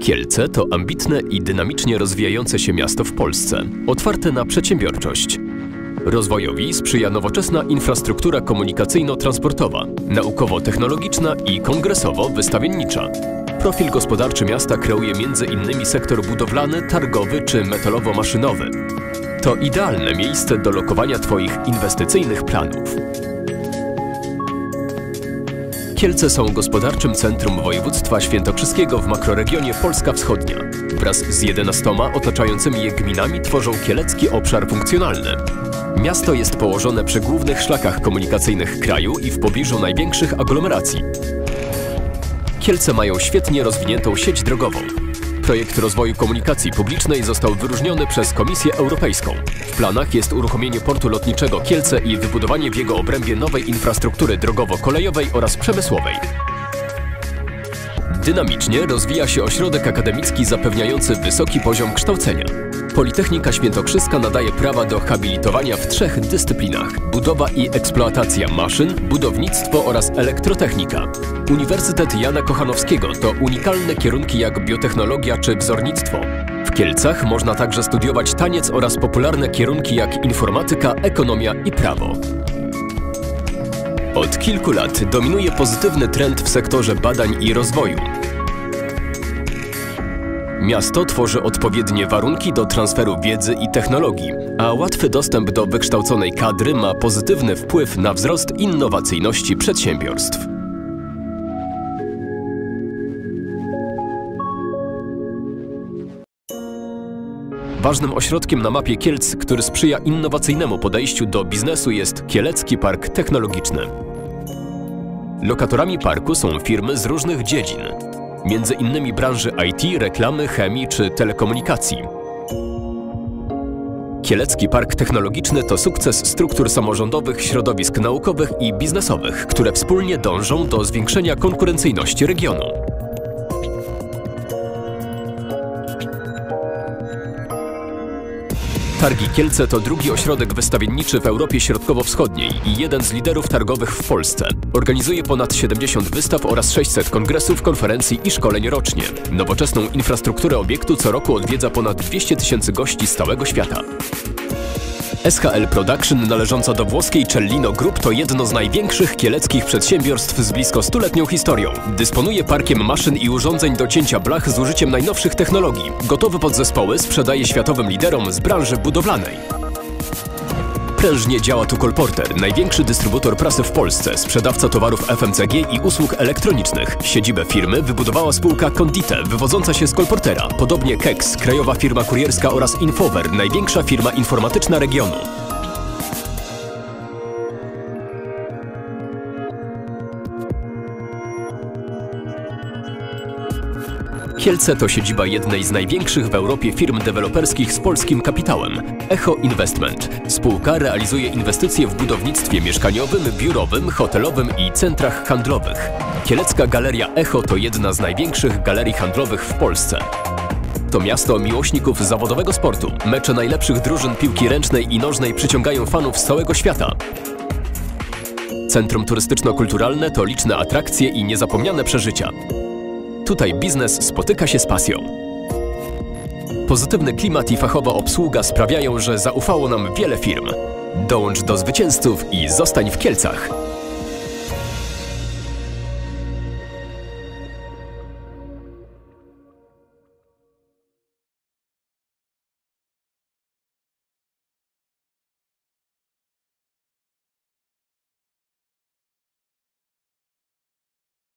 Kielce to ambitne i dynamicznie rozwijające się miasto w Polsce, otwarte na przedsiębiorczość. Rozwojowi sprzyja nowoczesna infrastruktura komunikacyjno-transportowa, naukowo-technologiczna i kongresowo-wystawiennicza. Profil gospodarczy miasta kreuje m.in. sektor budowlany, targowy czy metalowo-maszynowy. To idealne miejsce do lokowania Twoich inwestycyjnych planów. Kielce są gospodarczym centrum województwa świętokrzyskiego w makroregionie Polska Wschodnia. Wraz z 11 otaczającymi je gminami tworzą kielecki obszar funkcjonalny. Miasto jest położone przy głównych szlakach komunikacyjnych kraju i w pobliżu największych aglomeracji. Kielce mają świetnie rozwiniętą sieć drogową. Projekt rozwoju komunikacji publicznej został wyróżniony przez Komisję Europejską. W planach jest uruchomienie portu lotniczego Kielce i wybudowanie w jego obrębie nowej infrastruktury drogowo-kolejowej oraz przemysłowej. Dynamicznie rozwija się ośrodek akademicki zapewniający wysoki poziom kształcenia. Politechnika Świętokrzyska nadaje prawa do habilitowania w trzech dyscyplinach: budowa i eksploatacja maszyn, budownictwo oraz elektrotechnika. Uniwersytet Jana Kochanowskiego to unikalne kierunki jak biotechnologia czy wzornictwo. W Kielcach można także studiować taniec oraz popularne kierunki jak informatyka, ekonomia i prawo. Od kilku lat dominuje pozytywny trend w sektorze badań i rozwoju. Miasto tworzy odpowiednie warunki do transferu wiedzy i technologii, a łatwy dostęp do wykształconej kadry ma pozytywny wpływ na wzrost innowacyjności przedsiębiorstw. Ważnym ośrodkiem na mapie Kielc, który sprzyja innowacyjnemu podejściu do biznesu jest Kielecki Park Technologiczny. Lokatorami parku są firmy z różnych dziedzin, między innymi branży IT, reklamy, chemii czy telekomunikacji. Kielecki Park Technologiczny to sukces struktur samorządowych, środowisk naukowych i biznesowych, które wspólnie dążą do zwiększenia konkurencyjności regionu. Targi Kielce to drugi ośrodek wystawienniczy w Europie Środkowo-Wschodniej i jeden z liderów targowych w Polsce. Organizuje ponad 70 wystaw oraz 600 kongresów, konferencji i szkoleń rocznie. Nowoczesną infrastrukturę obiektu co roku odwiedza ponad 200 tysięcy gości z całego świata. SHL Production należąca do włoskiej Cellino Group to jedno z największych kieleckich przedsiębiorstw z blisko stuletnią historią. Dysponuje parkiem maszyn i urządzeń do cięcia blach z użyciem najnowszych technologii. Gotowe podzespoły sprzedaje światowym liderom z branży budowlanej. Prężnie działa tu Colporter, największy dystrybutor prasy w Polsce, sprzedawca towarów FMCG i usług elektronicznych. Siedzibę firmy wybudowała spółka Condite, wywodząca się z Colportera. Podobnie Kex, krajowa firma kurierska oraz Infover, największa firma informatyczna regionu. Kielce to siedziba jednej z największych w Europie firm deweloperskich z polskim kapitałem Echo Investment. Spółka realizuje inwestycje w budownictwie mieszkaniowym, biurowym, hotelowym i centrach handlowych. Kielecka Galeria Echo to jedna z największych galerii handlowych w Polsce. To miasto miłośników zawodowego sportu. Mecze najlepszych drużyn piłki ręcznej i nożnej przyciągają fanów z całego świata. Centrum turystyczno-kulturalne to liczne atrakcje i niezapomniane przeżycia. Tutaj biznes spotyka się z pasją. Pozytywny klimat i fachowa obsługa sprawiają, że zaufało nam wiele firm. Dołącz do zwycięzców i zostań w Kielcach.